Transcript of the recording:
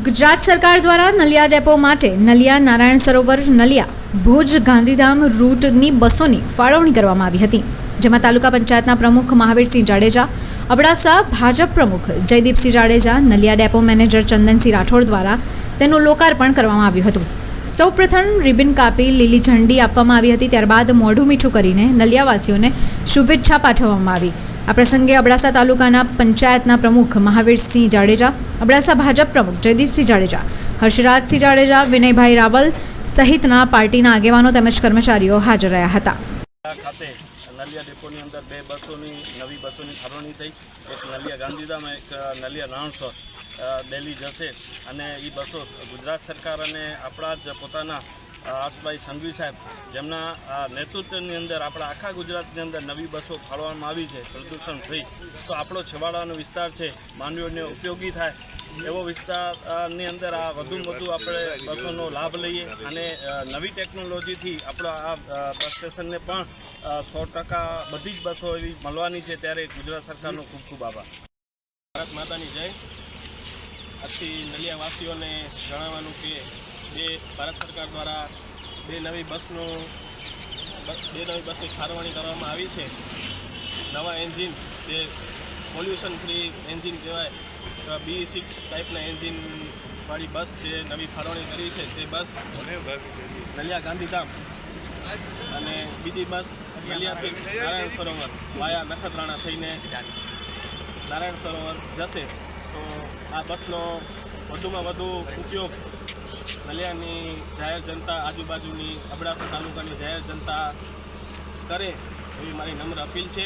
ગુજરાત સરકાર દ્વારા નલિયા ડેપો માટે નલિયા નારાયણ સરોવર નલિયા ભુજ ગાંધીધામ રૂટની બસોની ફાળવણી કરવામાં આવી હતી, જેમાં તાલુકા પંચાયતના પ્રમુખ મહાવીરસિંહ જાડેજા, અબડાસા ભાજપ પ્રમુખ જયદીપસિંહ જાડેજા, નલિયા ડેપો મેનેજર ચંદનસિંહ રાઠોડ દ્વારા તેનું લોકાર્પણ કરવામાં આવ્યું હતું. સૌપ્રથમ રિબિન કાપી લીલી ઝંડી આપવામાં આવી હતી, ત્યારબાદ મોઢું મીઠું કરીને નલિયાવાસીઓને શુભેચ્છા પાઠવવામાં આવી. આ પ્રસંગે અબડાસા તાલુકાના પંચાયતના પ્રમુખ મહાવીરસિંહ જાડેજા, અબડાસા ભાજપ પ્રમુખ જયદીપસિંહ જાડેજા, હર્ષરાજસિંહ જાડેજા, વિનયભાઈ રાવલ સહિતના પાર્ટીના આગેવાનો તેમજ કર્મચારીઓ હાજર રહ્યા હતા. ખાતે નલિયા ડેપોની અંદર બે બસોની, નવી બસોની ફાળવણી થઈ. એક નલિયા ગાંધીધામ, એક નલિયા રણસર. દિલ્હી જશે અને એ બસો ગુજરાત સરકાર અને આપણા જ પોતાના અ, સંઘવી સાહેબ જેમના નેતૃત્વની અંદર આપણા આખા ગુજરાતની અંદર નવી બસો ફાળવામાં આવી છે પ્રદૂષણ ફ્રી તો આપણો છેવાડાનો વિસ્તાર છે માનવીઓને ઉપયોગી થાય એવો વિસ્તારની અંદર આ વધુમાં વધુ આપણે બસોનો લાભ લઈએ અને નવી ટેકનોલોજીથી આપણા આ બસ સ્ટેશનને પણ સો ટકા બધી જ બસો એવી મળવાની છે ત્યારે ગુજરાત સરકારનો ખૂબ ખૂબ આભાર. ભારત માતાની જય. આજથી નલિયાવાસીઓને જણાવવાનું કે બે ભારત સરકાર દ્વારા બે નવી બસનું બસ- બે નવી બસની ફાળવણી કરવામાં આવી છે. નવા એન્જિન, જે પોલ્યુશન ફ્રી એન્જિન કહેવાય બી સિક્સ ટાઈપના એન્જિનવાળી બસ જે નવી ફાળવણી કરી છે, તે બસ નલિયા ગાંધીધામ અને બીજી બસ નલિયાથી નારાયણ સરોવર વાયા નખત્રાણા થઈને નારાયણ સરોવર જશે. તો આ બસનો વધુમાં વધુ ઉપયોગ નલિયાની જાહેર જનતા આજુબાજુની અબડાસા તાલુકાની જાહેર જનતા કરે એવી મારી નમ્ર અપીલ છે.